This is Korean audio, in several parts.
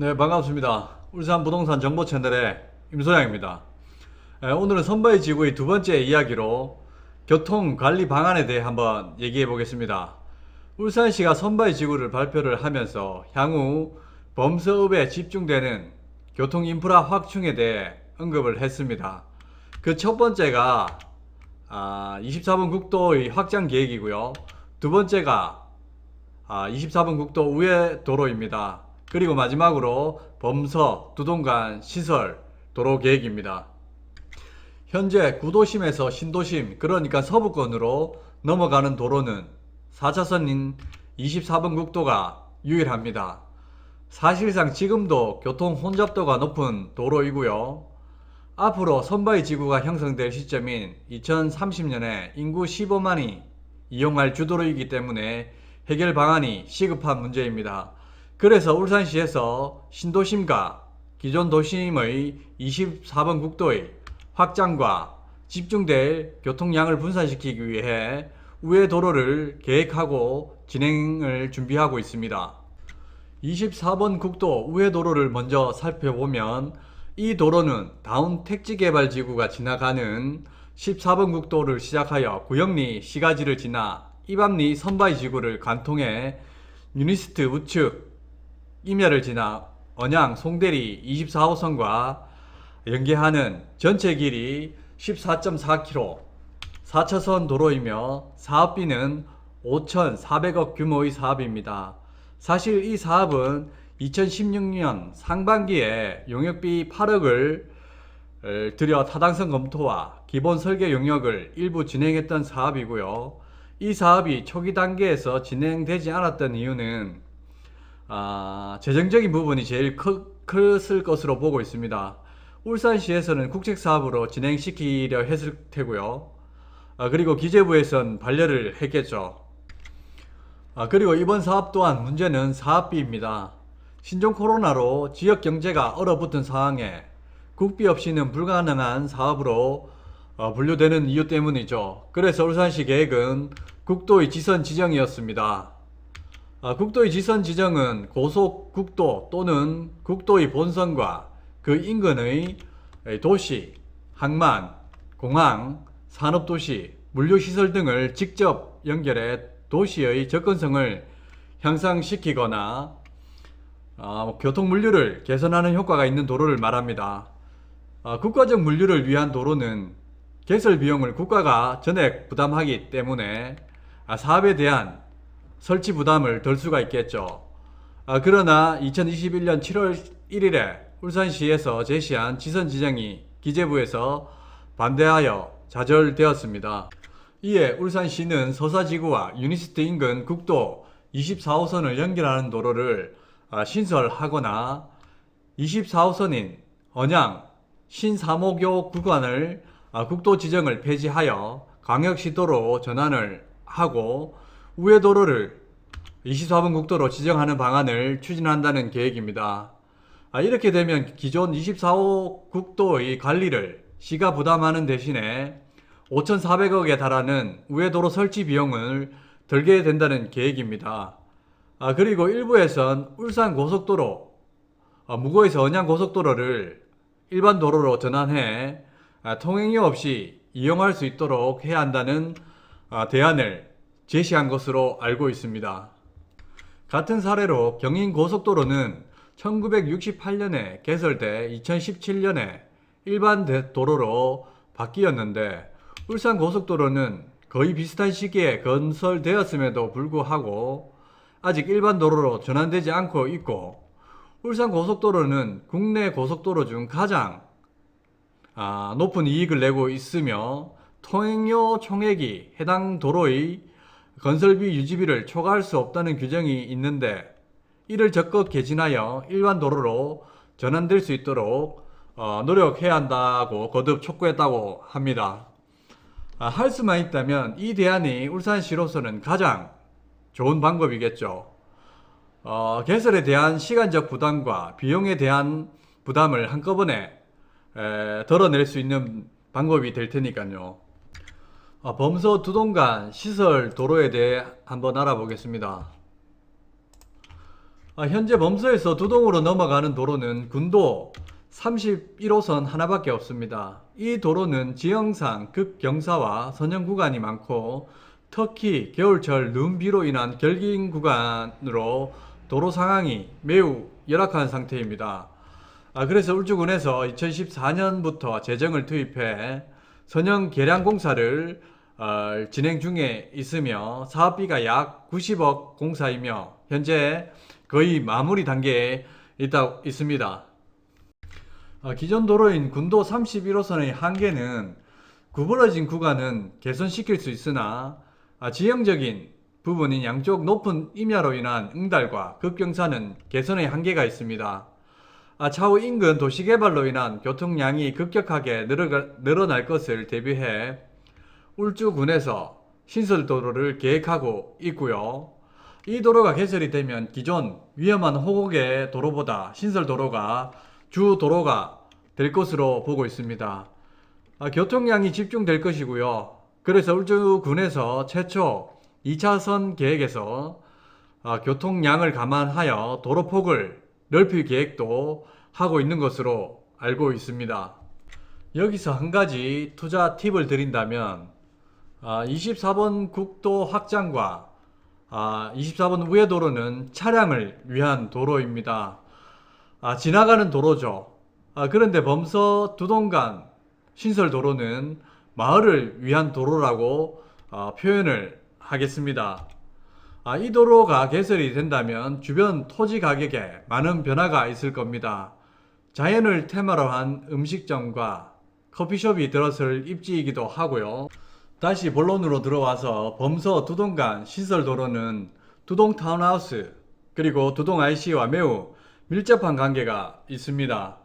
네, 반갑습니다. 울산 부동산 정보 채널의 임소양입니다. 에, 오늘은 선바이 지구의 두 번째 이야기로 교통 관리 방안에 대해 한번 얘기해 보겠습니다. 울산시가 선바이 지구를 발표를 하면서 향후 범서업에 집중되는 교통 인프라 확충에 대해 언급을 했습니다. 그 첫 번째가 아, 24번 국도의 확장 계획이고요. 두 번째가 아, 24번 국도 우회 도로입니다. 그리고 마지막으로 범서 두동간 시설 도로 계획입니다. 현재 구도심에서 신도심, 그러니까 서부권으로 넘어가는 도로는 4차선인 24번 국도가 유일합니다. 사실상 지금도 교통 혼잡도가 높은 도로이고요. 앞으로 선바이 지구가 형성될 시점인 2030년에 인구 15만이 이용할 주도로이기 때문에 해결 방안이 시급한 문제입니다. 그래서 울산시에서 신도심과 기존 도심의 24번 국도의 확장과 집중될 교통량을 분산시키기 위해 우회 도로를 계획하고 진행을 준비하고 있습니다. 24번 국도 우회 도로를 먼저 살펴보면 이 도로는 다운 택지개발지구가 지나가는 14번 국도를 시작하여 구영리 시가지를 지나 이밤리 선바이 지구를 관통해 유니스트 우측 임야를 지나 언양 송대리 24호선과 연계하는 전체 길이 14.4km 4차선 도로이며 사업비는 5,400억 규모의 사업입니다. 사실 이 사업은 2016년 상반기에 용역비 8억을 들여 타당성 검토와 기본 설계 용역을 일부 진행했던 사업이고요. 이 사업이 초기 단계에서 진행되지 않았던 이유는 아, 재정적인 부분이 제일 크, 컸을 것으로 보고 있습니다. 울산시에서는 국책 사업으로 진행시키려 했을 테고요. 아, 그리고 기재부에선 반려를 했겠죠. 아, 그리고 이번 사업 또한 문제는 사업비입니다. 신종 코로나로 지역 경제가 얼어붙은 상황에 국비 없이는 불가능한 사업으로 어, 분류되는 이유 때문이죠. 그래서 울산시 계획은 국도의 지선 지정이었습니다. 아, 국도의 지선 지정은 고속 국도 또는 국도의 본선과 그 인근의 도시, 항만, 공항, 산업도시, 물류시설 등을 직접 연결해 도시의 접근성을 향상시키거나 어, 교통 물류를 개선하는 효과가 있는 도로를 말합니다. 어, 국가적 물류를 위한 도로는 개설 비용을 국가가 전액 부담하기 때문에 아, 사업에 대한 설치 부담을 덜 수가 있겠죠. 아, 그러나 2021년 7월 1일에 울산시에서 제시한 지선 지정이 기재부에서 반대하여 좌절되었습니다. 이에 울산시는 서사지구와 유니스트 인근 국도 24호선을 연결하는 도로를 아, 신설하거나 24호선인 언양 신사모교 구간을 아, 국도 지정을 폐지하여 광역시도로 전환을 하고 우회도로를 24번 국도로 지정하는 방안을 추진한다는 계획입니다. 아, 이렇게 되면 기존 24호 국도의 관리를 시가 부담하는 대신에 5,400억에 달하는 우회도로 설치 비용을 들게 된다는 계획입니다. 아, 그리고 일부에선 울산 고속도로, 아, 무거에서 언양 고속도로를 일반 도로로 전환해 아, 통행료 없이 이용할 수 있도록 해야 한다는 아, 대안을 제시한 것으로 알고 있습니다. 같은 사례로 경인 고속도로는 1968년에 개설돼 2017년에 일반 대- 도로로 바뀌었는데 울산 고속도로는 거의 비슷한 시기에 건설되었음에도 불구하고 아직 일반 도로로 전환되지 않고 있고 울산 고속도로는 국내 고속도로 중 가장 아, 높은 이익을 내고 있으며 통행료 총액이 해당 도로의 건설비 유지비를 초과할 수 없다는 규정이 있는데 이를 적극 개진하여 일반 도로로 전환될 수 있도록 어, 노력해야 한다고 거듭 촉구했다고 합니다. 아, 할 수만 있다면 이 대안이 울산시로서는 가장 좋은 방법이겠죠. 어, 개설에 대한 시간적 부담과 비용에 대한 부담을 한꺼번에 에, 덜어낼 수 있는 방법이 될 테니까요. 어, 범서 두동간 시설 도로에 대해 한번 알아보겠습니다. 아, 현재 범서에서 두동으로 넘어가는 도로는 군도 31호선 하나밖에 없습니다. 이 도로는 지형상 극경사와 선형 구간이 많고 특히 겨울철 눈비로 인한 결긴 구간으로 도로 상황이 매우 열악한 상태입니다. 아, 그래서 울주군에서 2014년부터 재정을 투입해 선형 개량 공사를 어, 진행 중에 있으며 사업비가 약 90억 공사이며 현재 거의 마무리 단계에 있다 있습니다. 어, 기존 도로인 군도 31호선의 한계는 구부러진 구간은 개선시킬 수 있으나 아, 지형적인 부분인 양쪽 높은 임야로 인한 응달과 급경사는 개선의 한계가 있습니다. 아, 차후 인근 도시개발로 인한 교통량이 급격하게 늘어날 것을 대비해 울주군에서 신설도로를 계획하고 있고요. 이 도로가 개설이 되면 기존 위험한 호곡의 도로보다 신설도로가 주 도로가 될 것으로 보고 있습니다. 아, 교통량이 집중될 것이고요. 그래서 울주군에서 최초 2차선 계획에서 아, 교통량을 감안하여 도로폭을 넓힐 계획도 하고 있는 것으로 알고 있습니다. 여기서 한 가지 투자 팁을 드린다면 아, 24번 국도 확장과 아, 24번 우회도로는 차량을 위한 도로입니다. 아, 지나가는 도로죠. 아, 그런데 범서 두동간 신설 도로는 마을을 위한 도로라고 어, 표현을 하겠습니다. 아, 이 도로가 개설이 된다면 주변 토지 가격에 많은 변화가 있을 겁니다. 자연을 테마로 한 음식점과 커피숍이 들어설 입지이기도 하고요. 다시 본론으로 들어와서 범서 두동간 신설도로는 두동 타운하우스 그리고 두동 IC와 매우 밀접한 관계가 있습니다.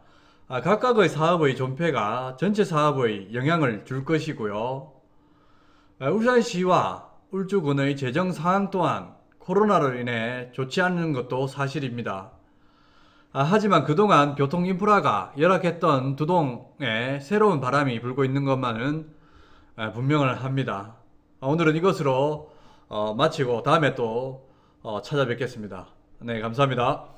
아, 각각의 사업의 존폐가 전체 사업의 영향을 줄 것이고요. 아, 울산시와 울주군의 재정 상황 또한 코로나로 인해 좋지 않은 것도 사실입니다. 아, 하지만 그동안 교통 인프라가 열악했던 두동에 새로운 바람이 불고 있는 것만은 아, 분명을 합니다. 아, 오늘은 이것으로 어, 마치고 다음에 또 어, 찾아뵙겠습니다. 네, 감사합니다.